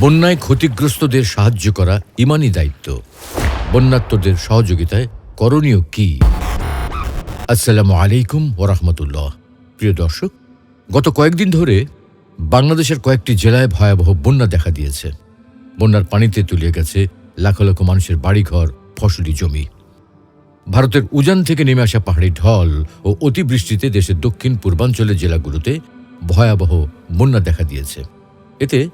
বন্যায় ক্ষতিগ্রস্তদের সাহায্য করা ইমানি দায়িত্ব। বন্যাত্মদের সহযোগিতায় করণীয় কি? আসসালামু আলাইকুম ওরহমতুল্লাহ। প্রিয় দর্শক, গত কয়েকদিন ধরে বাংলাদেশের কয়েকটি জেলায় ভয়াবহ বন্যা দেখা দিয়েছে। বন্যার পানিতে তুলিয়ে গেছে লাখ লাখ মানুষের বাড়িঘর, ফসলি জমি। ভারতের উজান থেকে নেমে আসা পাহাড়ি ঢল ও অতিবৃষ্টিতে দেশের দক্ষিণ পূর্বাঞ্চলের জেলাগুলোতে ভয়াবহ বন্যা দেখা দিয়েছে। এতে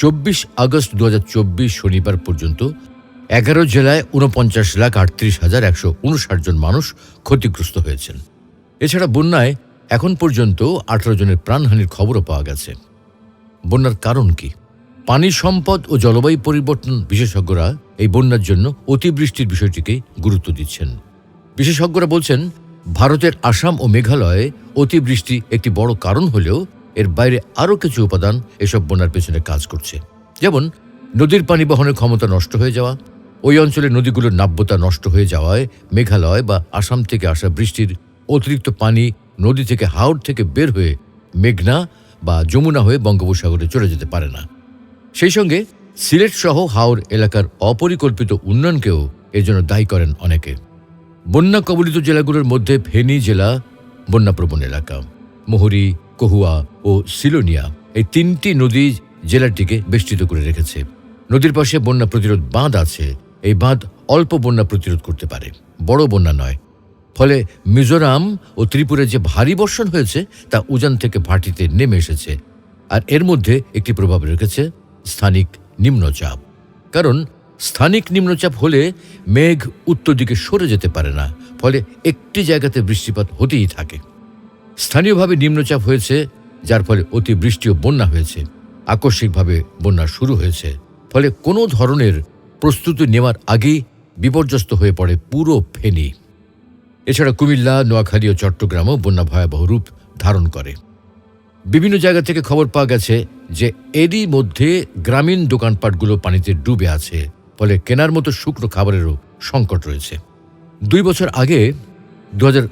চব্বিশ আগস্ট দু হাজার চব্বিশ শনিবার পর্যন্ত এগারো জেলায় ঊনপঞ্চাশ লাখ আটত্রিশ হাজার একশো উনষাট জন মানুষ ক্ষতিগ্রস্ত হয়েছেন। এছাড়া বন্যায় এখন পর্যন্ত আঠারো জনের প্রাণহানির খবরও পাওয়া গেছে। বন্যার কারণ কি? পানি সম্পদ ও জলবায়ু পরিবর্তন বিশেষজ্ঞরা এই বন্যার জন্য অতিবৃষ্টির বিষয়টিকে গুরুত্ব দিচ্ছেন। বিশেষজ্ঞরা বলছেন, ভারতের আসাম ও মেঘালয়ে অতিবৃষ্টি একটি বড় কারণ হলেও এর বাইরে আরও কিছু উপাদান এসব বন্যার পেছনে কাজ করছে। যেমন, নদীর পানি বহনের ক্ষমতা নষ্ট হয়ে যাওয়া, ওই অঞ্চলের নদীগুলোর নাব্যতা নষ্ট হয়ে যাওয়ায় মেঘালয় বা আসাম থেকে আসা বৃষ্টির অতিরিক্ত পানি নদী থেকে হাওড় থেকে বের হয়ে মেঘনা বা যমুনা হয়ে বঙ্গোপসাগরে চলে যেতে পারে না। সেই সঙ্গে সিলেট সহ হাওড় এলাকার অপরিকল্পিত উন্নয়নকেও এর জন্য দায়ী করেন অনেকে। বন্যা কবলিত জেলাগুলোর মধ্যে ফেনী জেলা বন্যাপ্রবণ এলাকা। মোহরি, কহুয়া ও সিলোনিয়া এই তিনটি নদী জেলাটিকে বেষ্টিত করে রেখেছে। নদীর পাশে বন্যা প্রতিরোধ বাঁধ আছে। এই বাঁধ অল্প বন্যা প্রতিরোধ করতে পারে। বড় বন্যা নয়। ফলে মিজোরাম ও ত্রিপুরায় যে ভারী বর্ষণ হয়েছে, তা উজান থেকে ভাটিতে নেমে এসেছে। আর এর মধ্যে একটি প্রভাব রেখেছে স্থানিক নিম্নচাপ। কারণ স্থানিক নিম্নচাপ হলে মেঘ উত্তর দিকে সরে যেতে পারে না। ফলে একটি জায়গাতে বৃষ্টিপাত হতেই থাকে। স্থানীয়ভাবে নিম্নচাপ হয়েছে, যার ফলে অতিবৃষ্টি ও বন্যা হয়েছে। আকস্মিকভাবে বন্যা শুরু হয়েছে। ফলে কোনো ধরনের প্রস্তুতি নেওয়ার আগেই বিপর্যস্ত হয়ে পড়ে পুরো ফেনী। এছাড়া কুমিল্লা, নোয়াখালী ও চট্টগ্রামও বন্যা ভয়াবহ রূপ ধারণ করে। বিভিন্ন জায়গা থেকে খবর পাওয়া গেছে যে, এরই মধ্যে গ্রামীণ দোকানপাটগুলো পানিতে ডুবে আছে। ফলে কেনার মতো শুকনো খাবারেরও সংকট রয়েছে। দুই বছর আগে দু হাজার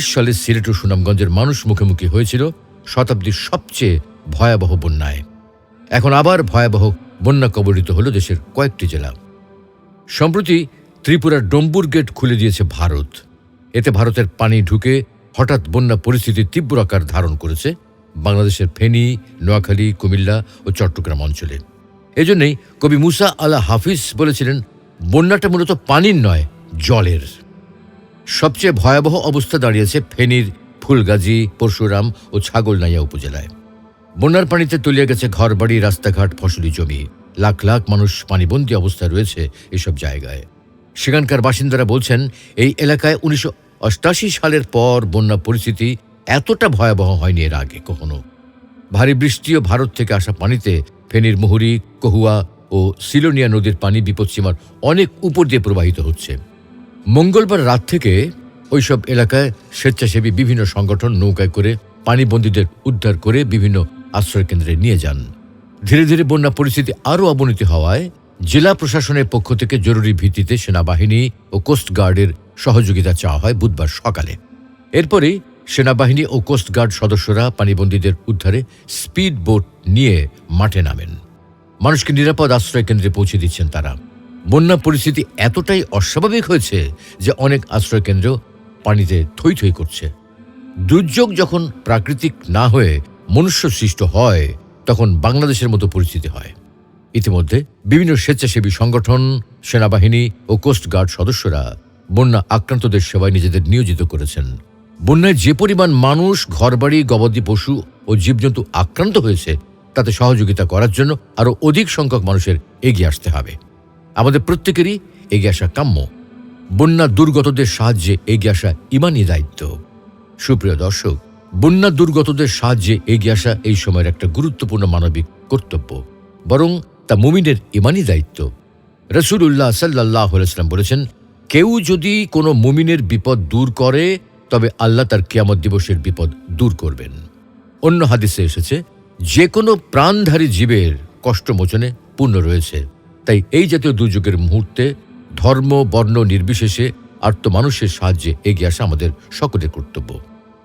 সালে সিলেট ও সুনামগঞ্জের মানুষ মুখোমুখি হয়েছিল শতাব্দীর সবচেয়ে ভয়াবহ বন্যায়। এখন আবার ভয়াবহ বন্যা কবলিত হল দেশের কয়েকটি জেলা। সম্প্রতি ত্রিপুরার ডম্বুর গেট খুলে দিয়েছে ভারত। এতে ভারতের পানি ঢুকে হঠাৎ বন্যা পরিস্থিতি তীব্র আকার ধারণ করেছে বাংলাদেশের ফেনী, নোয়াখালী, কুমিল্লা ও চট্টগ্রাম অঞ্চলে। এজন্যই কবি মুসা আলা হাফিজ বলেছিলেন, বন্যাটা মূলত পানির নয়, জলের। সবচেয়ে ভয়াবহ অবস্থা দাঁড়িয়েছে ফেনীর ফুলগাজী, পরশুরাম ও ছাগলনাইয়া উপজেলায়। বন্যার পানিতে তলিয়ে গেছে ঘরবাড়ি, রাস্তাঘাট, ফসলি জমি। লাখ লাখ মানুষ পানিবন্দী অবস্থায় রয়েছে এসব জায়গায়। সেখানকার বাসিন্দারা বলছেন, এই এলাকায় উনিশশো সালের পর বন্যা পরিস্থিতি এতটা ভয়াবহ হয়নি এর আগে কখনো। ভারী বৃষ্টি ও ভারত থেকে আসা পানিতে ফেনীর মুহুরী, কহুয়া ও সিলোনিয়া নদীর পানি বিপদসীমার অনেক উপর দিয়ে প্রবাহিত হচ্ছে। মঙ্গলবার রাত থেকে ওইসব এলাকায় স্বেচ্ছাসেবী বিভিন্ন সংগঠন নৌকায় করে পানিবন্দীদের উদ্ধার করে বিভিন্ন আশ্রয়কেন্দ্রে নিয়ে যান। ধীরে ধীরে বন্যা পরিস্থিতি আরও অবনতি হওয়ায় জেলা প্রশাসনের পক্ষ থেকে জরুরি ভিত্তিতে সেনাবাহিনী ও কোস্টগার্ডের সহযোগিতা চাওয়া হয় বুধবার সকালে। এরপরেই সেনাবাহিনী ও কোস্টগার্ড সদস্যরা পানিবন্দীদের উদ্ধারে স্পিড বোট নিয়ে মাঠে নামেন। মানুষকে নিরাপদ আশ্রয় কেন্দ্রে পৌঁছে দিচ্ছেন তারা। বন্যা পরিস্থিতি এতটাই অস্বাভাবিক হয়েছে যে অনেক আশ্রয় কেন্দ্র পানিতে থই থই করছে। দুর্যোগ যখন প্রাকৃতিক না হয়ে মনুষ্য সৃষ্ট হয়, তখন বাংলাদেশের মতো পরিস্থিতি হয়। ইতিমধ্যে বিভিন্ন স্বেচ্ছাসেবী সংগঠন, সেনাবাহিনী ও কোস্টগার্ড সদস্যরা বন্যা আক্রান্তদের সেবায় নিজেদের নিয়োজিত করেছেন। বন্যায় যে পরিমাণ মানুষ, ঘরবাড়ি, গবাদি পশু ও জীবজন্তু আক্রান্ত হয়েছে, তাতে সহযোগিতা করার জন্য আরও অধিক সংখ্যক মানুষের এগিয়ে আসতে হবে। আমাদের প্রত্যেকেরই এগিয়ে আসা কাম্য। বন্যা দুর্গতদের সাহায্যে এগিয়ে আসা ইমানি দায়িত্ব। সুপ্রিয় দর্শক, বন্যা দুর্গতদের সাহায্যে এগিয়ে আসা এই সময়ের একটা গুরুত্বপূর্ণ মানবিক কর্তব্য। বরং তা মুমিনের ইমানি দায়িত্ব। রসুল্লাহ সাল্লাহ আলাইসাল্লাম বলেছেন, কেউ যদি কোনো মুমিনের বিপদ দূর করে, তবে আল্লাহ তার কিয়ামত দিবসের বিপদ দূর করবেন। অন্য হাদিসে এসেছে, যে কোনো প্রাণধারী জীবের কষ্টমোচনে পূর্ণ রয়েছে। তাই এই জাতীয় দুর্যোগের মুহূর্তে ধর্ম, বর্ণ নির্বিশেষে আর্ত মানুষের সাহায্যে এগিয়ে আসা আমাদের সকলের কর্তব্য।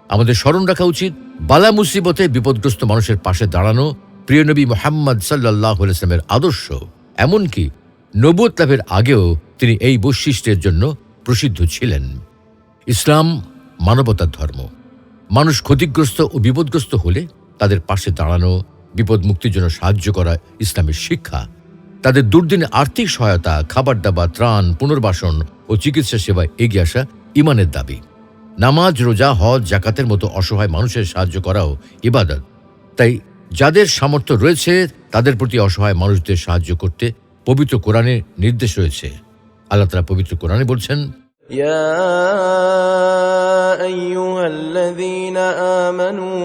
আমাদের স্মরণ রাখা উচিত, বালা মুসিবতে বিপদগ্রস্ত মানুষের পাশে দাঁড়ানো প্রিয় নবী মোহাম্মদ সাল্লাহ ইসলামের আদর্শ। এমনকি নবুয়ত লাভের আগেও তিনি এই বৈশিষ্ট্যের জন্য প্রসিদ্ধ ছিলেন। ইসলাম মানবতার ধর্ম। মানুষ ক্ষতিগ্রস্ত ও বিপদগ্রস্ত হলে তাদের পাশে দাঁড়ানো, বিপদ মুক্তির জন্য সাহায্য করা ইসলামের শিক্ষা তাদের দুর্দিনে আর্থিক সহায়তা খাবার দাবার ত্রাণ পুনর্বাসন ও চিকিৎসা সেবায় এগিয়ে আসা ইমানের দাবি নামাজ রোজা হজ জাকাতের মতো অসহায় মানুষের সাহায্য করাও ইবাদত তাই যাদের সামর্থ্য রয়েছে তাদের প্রতি অসহায় মানুষদের সাহায্য করতে পবিত্র কোরআনে নির্দেশ রয়েছে আল্লাহ তালা পবিত্র কোরআনে বলছেন يا ايها الذين امنوا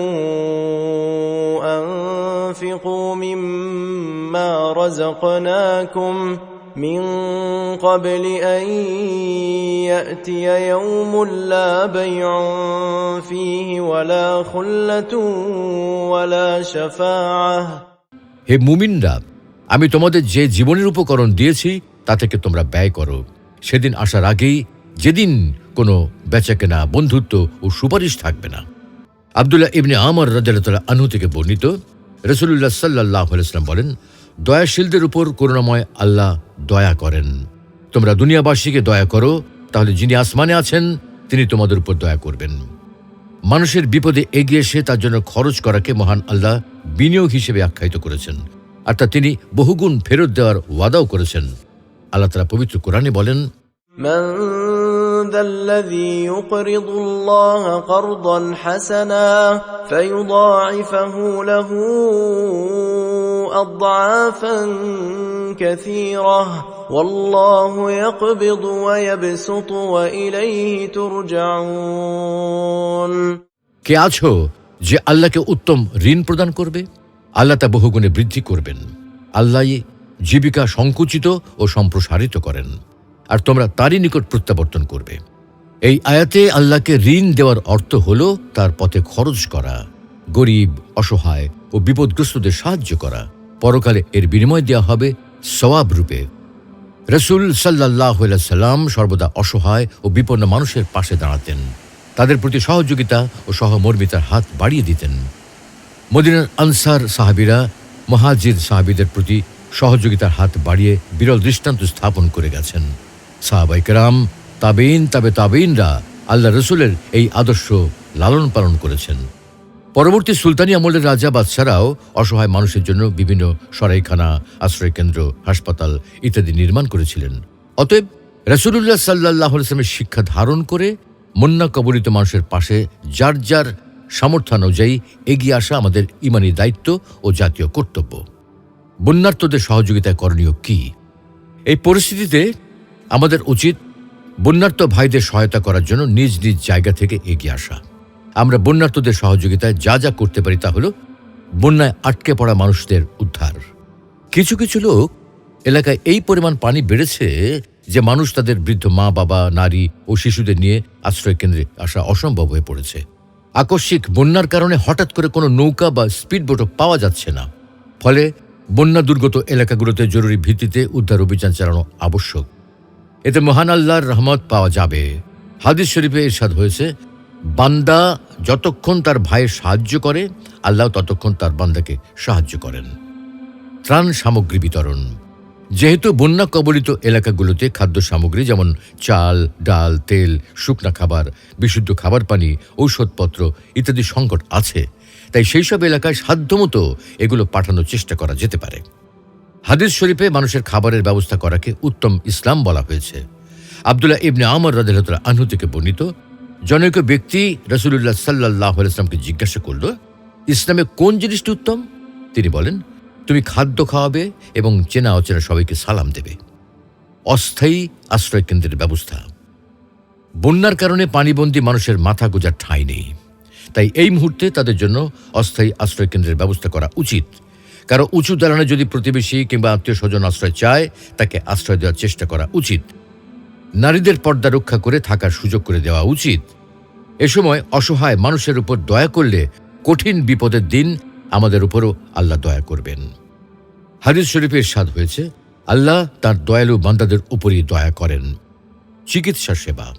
انفقوا مما رزقناكم من قبل ان ياتي يوم لا بيع فيه ولا خله ولا شفاعه হে মুমিনরা আমি তোমাদের যে জীবনের উপকরণ দিয়েছি তা থেকে তোমরা ব্যয় করো সেদিন আসার আগেই যেদিন কোনো বেচাকেনা বন্ধুত্ব ও সুপারিশ থাকবে না আবদুল্লাহ ইবনে আমর রাজাল্লাহ আনহু থেকে বর্ণিত রসুল্লাহ সাল্লাহ আলাইসলাম বলেন দয়াশীলদের উপর করুণাময় আল্লাহ দয়া করেন তোমরা দুনিয়াবাসীকে দয়া করো তাহলে যিনি আসমানে আছেন তিনি তোমাদের উপর দয়া করবেন মানুষের বিপদে এগিয়ে এসে তার জন্য খরচ করাকে মহান আল্লাহ বিনিয়োগ হিসেবে আখ্যায়িত করেছেন আর তা তিনি বহুগুণ ফেরত দেওয়ার ওয়াদাও করেছেন আল্লাহ তালা পবিত্র কোরআনে বলেন من ذا الذي يقرض الله قرضا حسنا فيضاعفه له اضعافا كثيره والله يقبض ويبسط واليه ترجعون কে আছো যে আল্লাহকে উত্তম ঋণ প্রদান করবে আল্লাহ তা বহুগুণে বৃদ্ধি করবেন আল্লাহ জীবিকা সংকুচিত ও সম্প্রসারিত করেন আর তোমরা তারই নিকট প্রত্যাবর্তন করবে এই আয়াতে আল্লাহকে ঋণ দেওয়ার অর্থ হল তার পথে খরচ করা গরিব অসহায় ও বিপদগ্রস্তদের সাহায্য করা পরকালে এর বিনিময় দেওয়া হবে সওয়াব রূপে। রসুল সাল্লাহ সাল্লাম সর্বদা অসহায় ও বিপন্ন মানুষের পাশে দাঁড়াতেন। তাদের প্রতি সহযোগিতা ও সহমর্মিতার হাত বাড়িয়ে দিতেন। মদিনার আনসার সাহাবিরা মহাজির সাহাবিদের প্রতি সহযোগিতার হাত বাড়িয়ে বিরল দৃষ্টান্ত স্থাপন করে গেছেন। সাহাবাইকেরাম তাবেইন তাবে তাবেইনরা আল্লাহ রসুলের এই আদর্শ লালন পালন করেছেন। পরবর্তী সুলতানি আমলের রাজা বাদশারাও অসহায় মানুষের জন্য বিভিন্ন সরাইখানা, আশ্রয়কেন্দ্র, হাসপাতাল ইত্যাদি নির্মাণ করেছিলেন। অতএব রসুল্লাহ সাল্লাহ ইসলামের শিক্ষা ধারণ করে মন্না কবলিত মানুষের পাশে যার যার সামর্থ্যানুযায়ী এগিয়ে আসা আমাদের ইমানি দায়িত্ব ও জাতীয় কর্তব্য। বন্যার্থদের সহযোগিতায় করণীয় কি? এই পরিস্থিতিতে আমাদের উচিত বন্যার্থ ভাইদের সহায়তা করার জন্য নিজ নিজ জায়গা থেকে এগিয়ে আসা। আমরা বন্যার্থদের সহযোগিতায় যা যা করতে পারি তা হল বন্যায় আটকে পড়া মানুষদের উদ্ধার। কিছু কিছু লোক এলাকায় এই পরিমাণ পানি বেড়েছে যে মানুষ তাদের বৃদ্ধ মা, বাবা, নারী ও শিশুদের নিয়ে আশ্রয় কেন্দ্রে আসা অসম্ভব হয়ে পড়েছে। আকস্মিক বন্যার কারণে হঠাৎ করে কোনো নৌকা বা স্পিডবোটও পাওয়া যাচ্ছে না। ফলে বন্যা দুর্গত এলাকাগুলোতে জরুরি ভিত্তিতে উদ্ধার অভিযান চালানো আবশ্যক। এতে মহান আল্লাহর রহমত পাওয়া যাবে। হাদিস শরীফে ইরশাদ হয়েছে বান্দা যতক্ষণ তার ভাইয়ের সাহায্য করে, আল্লাহ ততক্ষণ তার বান্দাকে সাহায্য করেন। ত্রাণ সামগ্রী বিতরণ। যেহেতু বন্যা কবলিত এলাকাগুলোতে খাদ্য সামগ্রী যেমন চাল, ডাল, তেল, শুকনা খাবার, বিশুদ্ধ খাবার পানি, ঔষধপত্র ইত্যাদি সংকট আছে, তাই সেই সব এলাকায় সাধ্যমতো এগুলো পাঠানোর চেষ্টা করা যেতে পারে। হাদিস শরীফে মানুষের খাবারের ব্যবস্থা করাকে উত্তম ইসলাম বলা হয়েছে। আবদুল্লাহ ইবনে আমর রাদিল্লাহ আনহু থেকে বর্ণিত জনৈক ব্যক্তি রসুল্লাহ সাল্লাহ ইসলামকে জিজ্ঞাসা করল, ইসলামে কোন জিনিসটি উত্তম? তিনি বলেন, তুমি খাদ্য খাওয়াবে এবং চেনা অচেনা সবাইকে সালাম দেবে। অস্থায়ী আশ্রয় কেন্দ্রের ব্যবস্থা। বন্যার কারণে পানিবন্দী মানুষের মাথা গোজার ঠাঁই নেই। তাই এই মুহূর্তে তাদের জন্য অস্থায়ী আশ্রয় কেন্দ্রের ব্যবস্থা করা উচিত। কারও উঁচু দালানে যদি প্রতিবেশী কিংবা আত্মীয় স্বজন আশ্রয় চায়, তাকে আশ্রয় দেওয়ার চেষ্টা করা উচিত। নারীদের পর্দা রক্ষা করে থাকার সুযোগ করে দেওয়া উচিত। এ সময় অসহায় মানুষের উপর দয়া করলে কঠিন বিপদের দিন আমাদের উপরও আল্লাহ দয়া করবেন। হাদিস শরীফের স্বাদ হয়েছে, আল্লাহ তার দয়ালু বান্দাদের উপরই দয়া করেন। চিকিৎসা সেবা।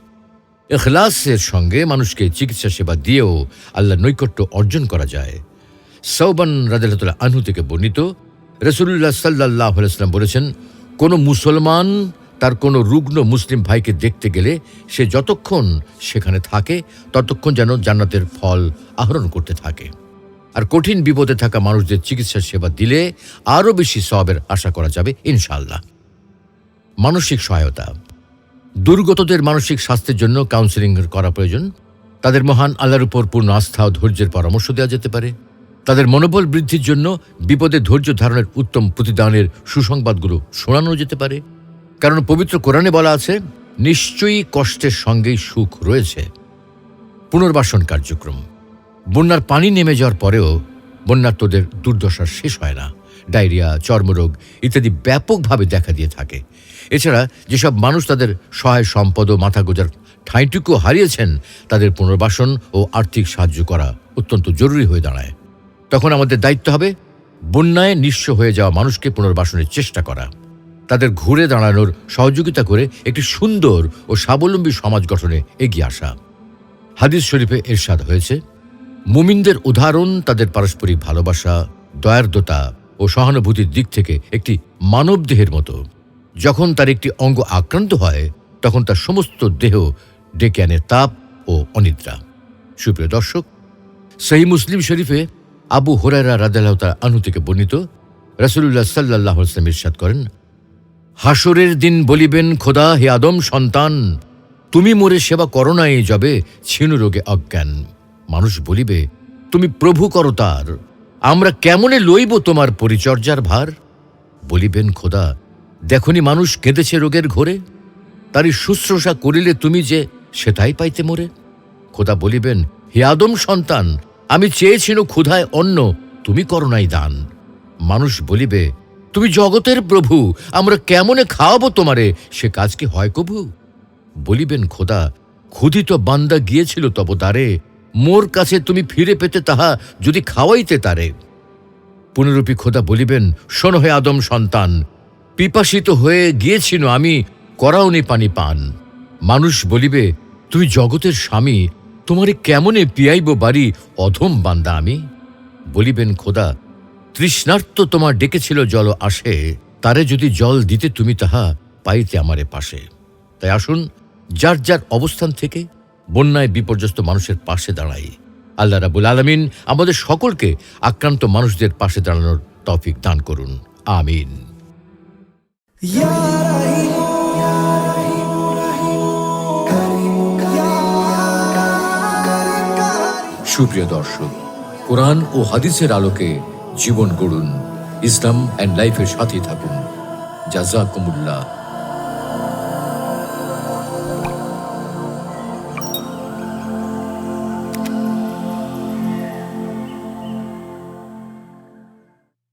এখলাসের সঙ্গে মানুষকে চিকিৎসা সেবা দিয়েও আল্লাহ নৈকট্য অর্জন করা যায়। সৌবান রাজাল্লাহ আনহু থেকে বর্ণিত রসুল্লাহ সাল্লাহ আলাইসাল্লাম বলেছেন, কোনো মুসলমান তার কোনো রুগ্ন মুসলিম ভাইকে দেখতে গেলে সে যতক্ষণ সেখানে থাকে, ততক্ষণ যেন জান্নাতের ফল আহরণ করতে থাকে। আর কঠিন বিপদে থাকা মানুষদের চিকিৎসা সেবা দিলে আরও বেশি সবের আশা করা যাবে ইনশাল্লাহ মানসিক সহায়তা। দুর্গতদের মানসিক স্বাস্থ্যের জন্য কাউন্সেলিং করা প্রয়োজন। তাদের মহান আল্লাহর উপর পূর্ণ আস্থা ও ধৈর্যের পরামর্শ দেওয়া যেতে পারে। তাদের মনোবল বৃদ্ধির জন্য বিপদে ধৈর্য ধারণের উত্তম প্রতিদানের সুসংবাদগুলো শোনানো যেতে পারে। কারণ পবিত্র কোরআনে বলা আছে, নিশ্চয়ই কষ্টের সঙ্গেই সুখ রয়েছে। পুনর্বাসন কার্যক্রম। বন্যার পানি নেমে যাওয়ার পরেও বন্যার্তদের দুর্দশা শেষ হয় না। ডায়রিয়া, চর্মরোগ ইত্যাদি ব্যাপকভাবে দেখা দিয়ে থাকে। এছাড়া যেসব মানুষ তাদের সহায় সম্পদ ও মাথা গোজার ঠাঁইটুকু হারিয়েছেন, তাদের পুনর্বাসন ও আর্থিক সাহায্য করা অত্যন্ত জরুরি হয়ে দাঁড়ায়। তখন আমাদের দায়িত্ব হবে বন্যায় নিঃস্ব হয়ে যাওয়া মানুষকে পুনর্বাসনের চেষ্টা করা। তাদের ঘুরে দাঁড়ানোর সহযোগিতা করে একটি সুন্দর ও স্বাবলম্বী সমাজ গঠনে এগিয়ে আসা। হাদিস শরীফে এরশাদ হয়েছে, মুমিনদের উদাহরণ, তাদের পারস্পরিক ভালোবাসা দয়ার্দতা ও সহানুভূতির দিক থেকে একটি মানবদেহের মতো। যখন তার একটি অঙ্গ আক্রান্ত হয়, তখন তার সমস্ত দেহ ডেকে আনে তাপ ও অনিদ্রা। সুপ্রিয় দর্শক সেই মুসলিম শরীফে আবু হোরারা রাদাল্লাহ আনু থেকে বর্ণিত রাসুল্লাহ সাল্লাহ ইসলাম ইরশাদ করেন হাসরের দিন বলিবেন, খোদা, হে আদম, সন্তান, তুমি মোরে সেবা করো নাই যবে ছিনু রোগে অজ্ঞান। মানুষ বলিবে, তুমি প্রভু করতার, আমরা কেমনে লইব তোমার পরিচর্যার ভার? বলিবেন, খোদা, দেখনি মানুষ কেঁদেছে রোগের ঘোরে, তারই শুশ্রূষা করিলে তুমি যে সেটাই পাইতে মোরে? খোদা বলিবেন, হে আদম, সন্তান, আমি চেয়েছিল ক্ষুধায় অন্ন, তুমি করো নাই দান। মানুষ বলিবে তুমি জগতের প্রভু, আমরা কেমনে খাওয়াবো তোমারে? সে কাজ কি হয় কবু বলিবেন, খোদা, ক্ষুধিত বান্দা গিয়েছিল তব দ্বারে, মোর কাছে তুমি ফিরে পেতে তাহা যদি খাওয়াইতে তারে। পুনরূপী খোদা বলিবেন, শোনো হে আদম সন্তান, পিপাসিত হয়ে গিয়েছিল আমি, করাওনি পানি পান। মানুষ বলিবে, তুমি জগতের স্বামী, তোমারে কেমনে পিয়াইব বাড়ি অধম বান্দা আমি? বলিবেন, খোদা তৃষ্ণার্ত তোমার ডেকেছিল জল আসে তারে যদি জল দিতে তুমি তাহা পাইতে আমারে পাশে। তাই আসুন যার যার অবস্থান থেকে বন্যায় বিপর্যস্ত মানুষের পাশে দাঁড়াই। আল্লাহ রাবুল আলমিন আমাদের সকলকে আক্রান্ত মানুষদের পাশে দাঁড়ানোর তৌফিক দান করুন। আমিন। সুপ্রিয় দর্শক কোরআন ও হাদিসের আলোকে জীবন গড়ুন। ইসলাম অ্যান্ড লাইফের সাথে থাকুন। জাজাকুমুল্লাহ